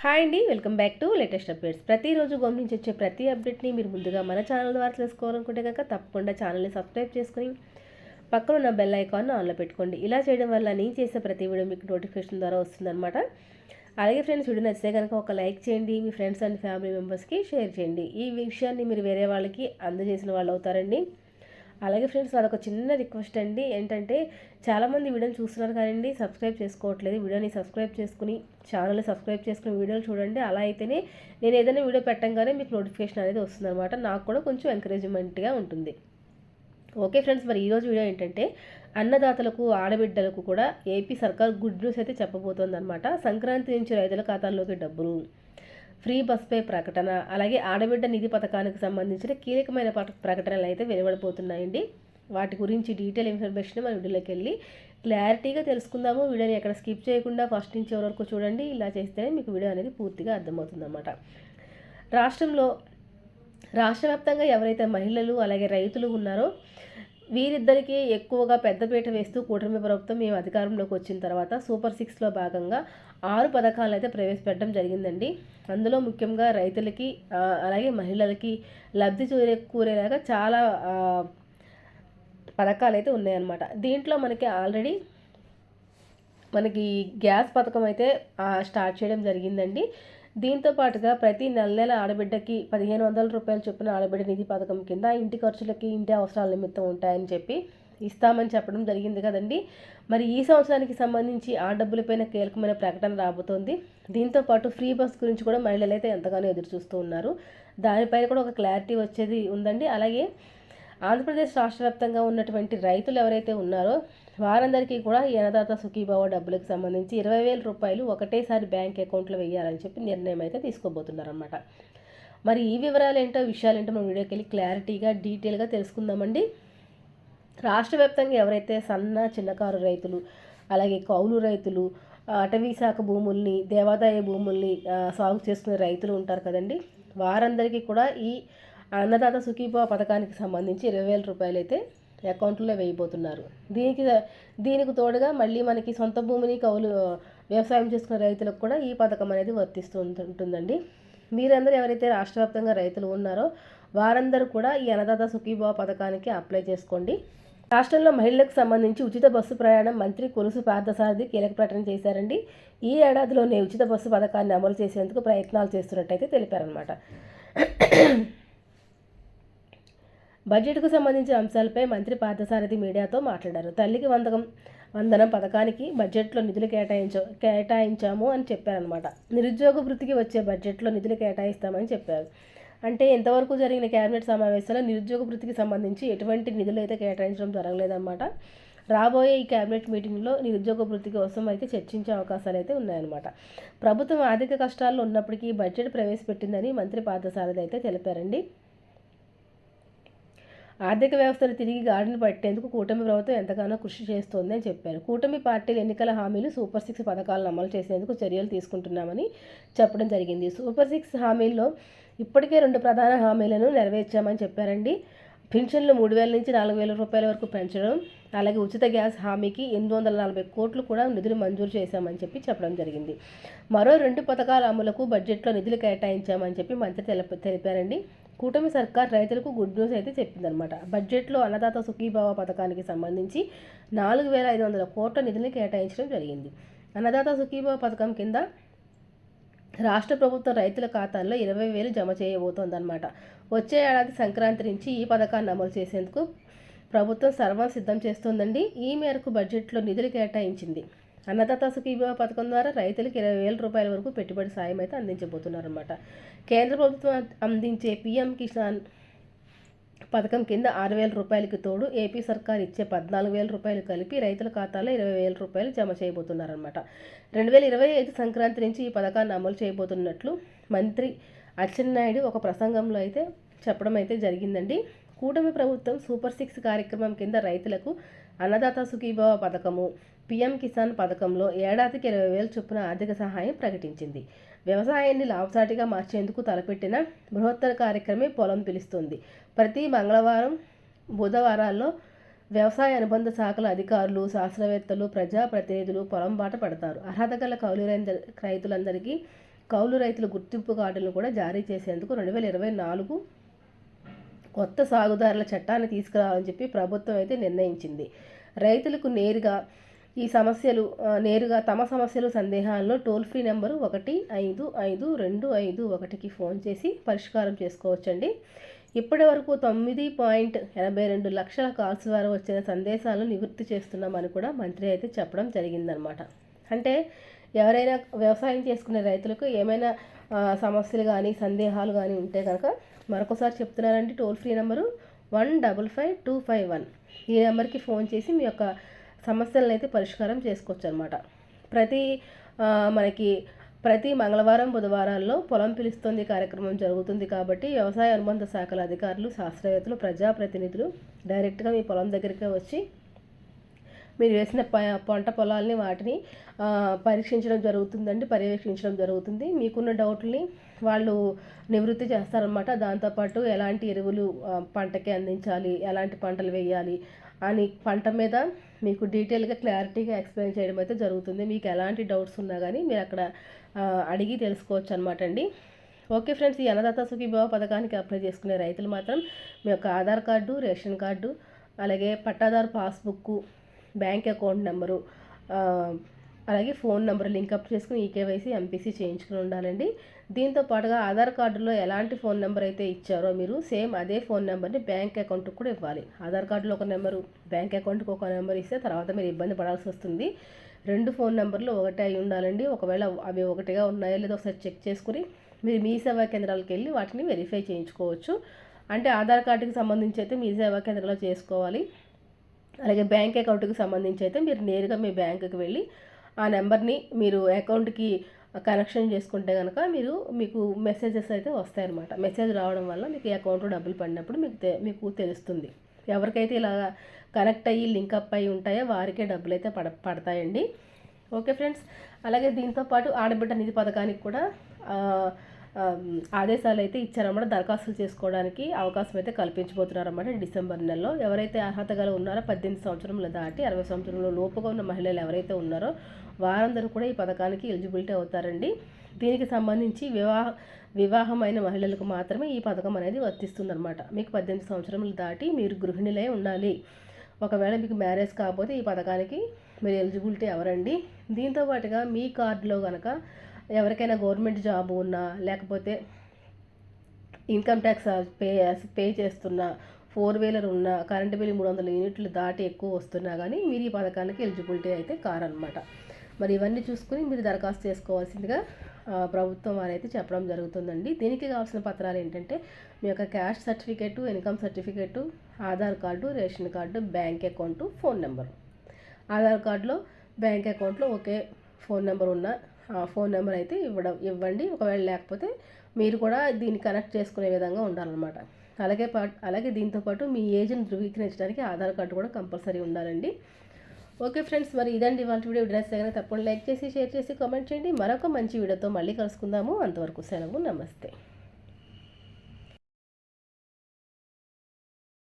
Hi అండి welcome back to latest updates. ప్రతిరోజు గమనించి వచ్చే ప్రతి అప్డేట్ని మీరు ముందుగా మన ఛానల్ ద్వారా తెలుసుకోవాలనుకుంటే కనుక తప్పకుండా ఛానల్ని సబ్స్క్రైబ్ చేసుకుని పక్కన ఉన్న బెల్ ఐకాన్ ఆన్లో పెట్టుకోండి. ఇలా చేయడం వల్ల నేను చేసే ప్రతి వీడియో మీకు నోటిఫికేషన్ ద్వారా వస్తుందన్నమాట. అలాగే ఫ్రెండ్స్ వీడియో నచ్చితే కనుక ఒక లైక్ చేయండి మీ ఫ్రెండ్స్ అండ్ ఫ్యామిలీ మెంబర్స్కి షేర్ చేయండి. ఈ విషయాన్ని మీరు వేరే వాళ్ళకి అందజేసిన వాళ్ళు అవుతారండి. అలాగే ఫ్రెండ్స్ అదొక చిన్న రిక్వెస్ట్ అండి. ఏంటంటే చాలామంది వీడియోని చూస్తున్నారు కానీ సబ్స్క్రైబ్ చేసుకోవట్లేదు. వీడియోని సబ్స్క్రైబ్ చేసుకుని ఛానల్ని సబ్స్క్రైబ్ చేసుకుని వీడియోలు చూడండి. అలా అయితేనే నేను ఏదైనా వీడియో పెట్టంగానే మీకు నోటిఫికేషన్ అనేది వస్తుందన్నమాట. నాకు కూడా కొంచెం ఎంకరేజ్మెంట్గా ఉంటుంది. ఓకే ఫ్రెండ్స్ మరి ఈరోజు వీడియో ఏంటంటే అన్నదాతలకు ఆడబిడ్డలకు కూడా ఏపీ సర్కార్ గుడ్ న్యూస్ అయితే చెప్పబోతోందన్నమాట. సంక్రాంతి నుంచి రైతుల ఖాతాల్లోకి డబ్బులు. ఫ్రీ బస్పై ప్రకటన అలాగే ఆడబిడ్డ నిధి పథకానికి సంబంధించిన కీలకమైన ప్రకటనలు అయితే వెలువడిపోతున్నాయండి వాటి గురించి డీటెయిల్ ఇన్ఫర్మేషన్ మన వీడియోలోకి వెళ్ళి క్లారిటీగా తెలుసుకుందాము. వీడియోని ఎక్కడ స్కిప్ చేయకుండా ఫస్ట్ నుంచి ఎవరి వరకు చూడండి. ఇలా చేస్తేనే మీకు వీడియో అనేది పూర్తిగా అర్థమవుతుందన్నమాట. రాష్ట్రంలో రాష్ట్ర వ్యాప్తంగా ఎవరైతే మహిళలు అలాగే రైతులు ఉన్నారో వీరిద్దరికీ ఎక్కువగా పెద్దపీట వేస్తూ కూటమి ప్రభుత్వం మేము అధికారంలోకి వచ్చిన తర్వాత సూపర్ సిక్స్లో భాగంగా ఆరు పథకాలు అయితే ప్రవేశపెట్టడం జరిగిందండి. అందులో ముఖ్యంగా రైతులకి అలాగే మహిళలకి లబ్ధి కూరేలాగా చాలా పథకాలు అయితే ఉన్నాయన్నమాట. దీంట్లో మనకి ఆల్రెడీ మనకి గ్యాస్ పథకం అయితే స్టార్ట్ చేయడం జరిగిందండి. దీంతో పాటుగా ప్రతి నెల నెల ఆడబిడ్డకి పదిహేను వందల రూపాయలు చొప్పున ఆడబిడ్డ నిధి పథకం కింద ఇంటి ఖర్చులకి ఇంటి అవసరాల నిమిత్తం ఉంటాయని చెప్పి ఇస్తామని చెప్పడం జరిగింది కదండి. మరి ఈ సంవత్సరానికి సంబంధించి ఆ డబ్బులపైన కీలకమైన ప్రకటన రాబోతోంది. దీంతో పాటు ఫ్రీ బస్ గురించి కూడా మహిళలు అయితే ఎంతగానో ఎదురు చూస్తూ ఉన్నారు. దానిపైన కూడా ఒక క్లారిటీ వచ్చేది ఉందండి. అలాగే ఆంధ్రప్రదేశ్ రాష్ట్ర వ్యాప్తంగా ఉన్నటువంటి రైతులు ఎవరైతే ఉన్నారో వారందరికీ కూడా ఎనదాత సుఖీభావ డబ్బులకు సంబంధించి ఇరవై వేల రూపాయలు ఒకటేసారి బ్యాంక్ అకౌంట్లో వేయాలని చెప్పి నిర్ణయం అయితే తీసుకోబోతున్నారన్నమాట. మరి ఈ వివరాలు ఏంటో విషయాలు ఏంటో మనం వీడియోకి వెళ్ళి క్లారిటీగా డీటెయిల్గా తెలుసుకుందామండి. రాష్ట్ర వ్యాప్తంగా ఎవరైతే సన్న చిన్నకారు రైతులు అలాగే కౌలు రైతులు అటవీ శాఖ భూముల్ని దేవాదాయ భూముల్ని సాగు చేసుకునే రైతులు ఉంటారు కదండి. వారందరికీ కూడా ఈ అన్నదాత సుఖీభవ పథకానికి సంబంధించి ఇరవై వేల రూపాయలు అయితే అకౌంట్లో వేయబోతున్నారు. దీనికి దీనికి తోడుగా మళ్ళీ మనకి సొంత భూమిని కౌలు వ్యవసాయం చేసుకునే రైతులకు కూడా ఈ పథకం అనేది వర్తిస్తూ ఉంటుందండి. మీరందరూ ఎవరైతే రాష్ట్ర వ్యాప్తంగా రైతులు ఉన్నారో వారందరూ కూడా ఈ అన్నదాత సుఖీభావ పథకానికి అప్లై చేసుకోండి. రాష్ట్రంలో మహిళలకు సంబంధించి ఉచిత బస్సు ప్రయాణం మంత్రి కొలుసు పార్థసారథి కీలక ప్రకటన చేశారండి. ఈ ఏడాదిలోనే ఉచిత బస్సు పథకాన్ని అమలు చేసేందుకు ప్రయత్నాలు చేస్తున్నట్టయితే తెలిపారనమాట బడ్జెట్కు సంబంధించిన అంశాలపై మంత్రి పార్థసారథి మీడియాతో మాట్లాడారు. తల్లికి వందకం వందనం పథకానికి బడ్జెట్లో నిధులు కేటాయించ కేటాయించాము అని చెప్పారనమాట నిరుద్యోగ వృత్తికి వచ్చే బడ్జెట్లో నిధులు కేటాయిస్తామని చెప్పారు. అంటే ఎంతవరకు జరిగిన కేబినెట్ సమావేశంలో నిరుద్యోగ వృత్తికి సంబంధించి ఎటువంటి నిధులు అయితే కేటాయించడం జరగలేదన్నమాట. రాబోయే ఈ కేబినెట్ మీటింగ్లో నిరుద్యోగ వృత్తి కోసం అయితే చర్చించే అవకాశాలు అయితే ఉన్నాయన్నమాట. ప్రభుత్వం ఆర్థిక కష్టాల్లో ఉన్నప్పటికీ బడ్జెట్ ప్రవేశపెట్టిందని మంత్రి పార్థసారథి అయితే తెలిపారండి. ఆర్థిక వ్యవస్థను తిరిగి గాడిని పట్టేందుకు కూటమి ప్రభుత్వం ఎంతగానో కృషి చేస్తోందని చెప్పారు. కూటమి పార్టీలు ఎన్నికల హామీలు సూపర్ సిక్స్ పథకాలను అమలు చేసేందుకు చర్యలు తీసుకుంటున్నామని చెప్పడం జరిగింది. సూపర్ సిక్స్ హామీల్లో ఇప్పటికే రెండు ప్రధాన హామీలను నెరవేర్చామని చెప్పారండి. పెన్షన్లు మూడు వేల నుంచి నాలుగు వేల రూపాయల వరకు పెంచడం అలాగే ఉచిత గ్యాస్ హామీకి ఎనిమిది వందల నలభై కోట్లు కూడా నిధులు మంజూరు చేశామని చెప్పి చెప్పడం జరిగింది. మరో రెండు పథకాల అమలుకు బడ్జెట్లో నిధులు కేటాయించామని చెప్పి మంత్రి తెలిపారండి. కూటమి సర్కార్ రైతులకు గుడ్ న్యూస్ అయితే చెప్పిందనమాట బడ్జెట్లో అన్నదాత సుఖీభావ పథకానికి సంబంధించి నాలుగు వేల ఐదు వందల కోట్ల నిధులను కేటాయించడం జరిగింది. అన్నదాత సుఖీభావ పథకం కింద రాష్ట్ర ప్రభుత్వం రైతుల ఖాతాల్లో ఇరవై వేలు జమ చేయబోతోందన్నమాట. వచ్చే ఏడాది సంక్రాంతి నుంచి ఈ పథకాన్ని అమలు చేసేందుకు ప్రభుత్వం సర్వం సిద్ధం చేస్తోందండి. ఈ మేరకు బడ్జెట్లో నిధులు కేటాయించింది అన్నదాత సుఖీభీమా పథకం ద్వారా రైతులకు ఇరవై వేల రూపాయల వరకు పెట్టుబడి సాయం అయితే అందించబోతున్నారన్నమాట. కేంద్ర ప్రభుత్వం అందించే పీఎం కిసాన్ పథకం కింద ఆరు వేల రూపాయలకి తోడు ఏపీ సర్కార్ ఇచ్చే పద్నాలుగు వేల రూపాయలు కలిపి రైతుల ఖాతాలో ఇరవై వేల రూపాయలు జమ చేయబోతున్నారన్నమాట. రెండు వేల ఇరవై ఐదు సంక్రాంతి నుంచి ఈ పథకాన్ని అమలు చేయబోతున్నట్లు మంత్రి అచ్చెన్నాయుడు ఒక ప్రసంగంలో అయితే చెప్పడం అయితే జరిగిందండి. కూటమి ప్రభుత్వం సూపర్ సిక్స్ కార్యక్రమం కింద రైతులకు అన్నదాత సుఖీభావ పథకము పీఎం కిసాన్ పథకంలో ఏడాదికి ఇరవై వేల చొప్పున ఆర్థిక సహాయం ప్రకటించింది. వ్యవసాయాన్ని లాభసాటిగా మార్చేందుకు తలపెట్టిన బృహత్తర కార్యక్రమే పొలం పిలుస్తుంది. ప్రతి మంగళవారం బుధవారాల్లో వ్యవసాయ అనుబంధ శాఖల అధికారులు శాస్త్రవేత్తలు ప్రజాప్రతినిధులు పొలం బాట పడతారు. అర్హత గల కౌలు రైతులందరికీ కౌలు రైతుల గుర్తింపు కార్డులను కూడా జారీ చేసేందుకు రెండు వేల ఇరవై నాలుగు కొత్త సాగుదారుల చట్టాన్ని తీసుకురావాలని చెప్పి ప్రభుత్వం అయితే నిర్ణయించింది. రైతులకు నేరుగా ఈ సమస్యలు నేరుగా తమ సమస్యలు సందేహాల్లో టోల్ ఫ్రీ నెంబరు ఒకటి ఐదు ఐదు రెండు ఐదు ఒకటికి ఫోన్ చేసి పరిష్కారం చేసుకోవచ్చండి. ఇప్పటి వరకు తొమ్మిది పాయింట్ ఎనభై రెండు లక్షల కాల్స్ ద్వారా వచ్చిన సందేశాలను నివృత్తి చేస్తున్నామని కూడా మంత్రి అయితే చెప్పడం జరిగిందనమాట అంటే ఎవరైనా వ్యవసాయం చేసుకునే రైతులకు ఏమైనా సమస్యలు కానీ సందేహాలు కానీ ఉంటే కనుక మరొకసారి చెప్తున్నారండి toll free number one double five two five one. ఈ నెంబర్కి ఫోన్ చేసి మీ యొక్క సమస్యలను అయితే పరిష్కారం చేసుకోవచ్చు అనమాట ప్రతి మనకి ప్రతి మంగళవారం బుధవారాల్లో పొలం పిలుస్తుంది కార్యక్రమం జరుగుతుంది కాబట్టి వ్యవసాయ అనుబంధ శాఖల అధికారులు శాస్త్రవేత్తలు ప్రజాప్రతినిధులు డైరెక్ట్గా మీ పొలం దగ్గరికి వచ్చి మీరు వేసిన ప పంట పొలాల్ని వాటిని పరీక్షించడం జరుగుతుందండి పర్యవేక్షించడం జరుగుతుంది. మీకున్న డౌట్ని వాళ్ళు నివృత్తి చేస్తారనమాట దాంతోపాటు ఎలాంటి ఎరువులు పంటకి అందించాలి ఎలాంటి పంటలు వేయాలి అని పంట మీద మీకు డీటెయిల్గా క్లారిటీగా ఎక్స్ప్లెయిన్ చేయడం అయితే జరుగుతుంది. మీకు ఎలాంటి డౌట్స్ ఉన్నా కానీ మీరు అక్కడ అడిగి తెలుసుకోవచ్చు అనమాట అండి. ఓకే ఫ్రెండ్స్ ఈ అన్నదాత సుఖీభావ పథకానికి అప్లై చేసుకునే రైతులు మాత్రం మీ యొక్క ఆధార్ కార్డు రేషన్ కార్డు అలాగే పట్టాదారు పాస్బుక్ బ్యాంక్ అకౌంట్ నెంబరు అలాగే ఫోన్ నెంబర్ లింకప్ చేసుకుని ఈకేవైసీ ఎంపీసీ చేయించుకుని ఉండాలండి. దీంతో పాటుగా ఆధార్ కార్డులో ఎలాంటి ఫోన్ నెంబర్ అయితే ఇచ్చారో మీరు సేమ్ అదే ఫోన్ నెంబర్ని బ్యాంక్ అకౌంట్కి కూడా ఇవ్వాలి. ఆధార్ కార్డులో ఒక నెంబరు బ్యాంక్ అకౌంట్కి ఒక నెంబర్ ఇస్తే తర్వాత మీరు ఇబ్బంది పడాల్సి వస్తుంది. రెండు ఫోన్ నెంబర్లు ఒకటే అయి ఉండాలండి. ఒకవేళ అవి ఒకటిగా ఉన్నాయో లేదో ఒకసారి చెక్ చేసుకుని మీరు మీ సేవా కేంద్రాలకు వెళ్ళి వాటిని వెరిఫై చేయించుకోవచ్చు. అంటే ఆధార్ కార్డుకి సంబంధించి అయితే మీ సేవా కేంద్రంలో చేసుకోవాలి. అలాగే బ్యాంక్ అకౌంట్కి సంబంధించి అయితే మీరు నేరుగా మీ బ్యాంకుకి వెళ్ళి ఆ నెంబర్ని మీరు అకౌంట్కి కనెక్షన్ చేసుకుంటే కనుక మీరు మీకు మెసేజెస్ అయితే వస్తాయన్నమాట. మెసేజ్ రావడం వల్ల మీకు అకౌంట్లో డబ్బులు పడినప్పుడు మీకు మీకు తెలుస్తుంది. ఎవరికైతే ఇలా కనెక్ట్ అయ్యి లింకప్ అయ్యి ఉంటాయో వారికే డబ్బులు అయితే పడ పడతాయండి. Okay friends. అలాగే దీంతో పాటు ఆడబిడ్డ నిధి పథకానికి కూడా ఆదేశాలు అయితే ఇచ్చారన్నమాట. దరఖాస్తులు చేసుకోవడానికి అవకాశం అయితే కల్పించబోతున్నారన్నమాట డిసెంబర్ నెలలో. ఎవరైతే అర్హత గల ఉన్నారో పద్దెనిమిది సంవత్సరంలో దాటి అరవై సంవత్సరంలో లోపుగా ఉన్న మహిళలు ఎవరైతే ఉన్నారో వారందరూ కూడా ఈ పథకానికి ఎలిజిబిలిటీ అవుతారండి. దీనికి సంబంధించి వివాహ వివాహమైన మహిళలకు మాత్రమే ఈ పథకం అనేది వర్తిస్తుందన్నమాట. మీకు పద్దెనిమిది సంవత్సరములు దాటి మీరు గృహిణులై ఉండాలి. ఒకవేళ మీకు మ్యారేజ్ కాకపోతే ఈ పథకానికి మీరు ఎలిజిబిలిటీ ఎవరండి దీంతో పాటుగా మీ కార్డులో కనుక ఎవరికైనా గవర్నమెంట్ జాబ్ ఉన్నా లేకపోతే ఇన్కమ్ ట్యాక్స్ పే పే చేస్తున్న ఫోర్ వీలర్ ఉన్న కరెంటు బిల్ మూడు వందల యూనిట్లు దాటి ఎక్కువ వస్తున్నా కానీ మీరు ఈ పథకానికి ఎలిజిబిలిటీ అయితే కారనమాట మరి ఇవన్నీ చూసుకుని మీరు దరఖాస్తు చేసుకోవాల్సిందిగా ప్రభుత్వం వారైతే చెప్పడం జరుగుతుందండి. దీనికి కావాల్సిన పత్రాలు ఏంటంటే మీ యొక్క cash certificate income certificate Aadhaar card ration card bank account phone number. Aadhaar కార్డులో బ్యాంక్ అకౌంట్లో ఒకే ఫోన్ నెంబర్ ఉన్న ఫోన్ నెంబర్ అయితే ఇవ్వడం ఇవ్వండి. ఒకవేళ లేకపోతే మీరు కూడా దీన్ని కనెక్ట్ చేసుకునే విధంగా ఉండాలన్నమాట. అలాగే పాటు అలాగే దీంతోపాటు మీ ఏజ్ని ధృవీకరించడానికి ఆధార్ కార్డు కూడా కంపల్సరీ ఉండాలండి. ఓకే ఫ్రెండ్స్ మరి ఇదండి వాళ్ళ వీడియో. డ్రెస్ దగ్గర తప్పకుండా లైక్ చేసి షేర్ చేసి కామెంట్ చేయండి. మరొక మంచి వీడియోతో మళ్ళీ కలుసుకుందాము. అంతవరకు సెలవు నమస్తే.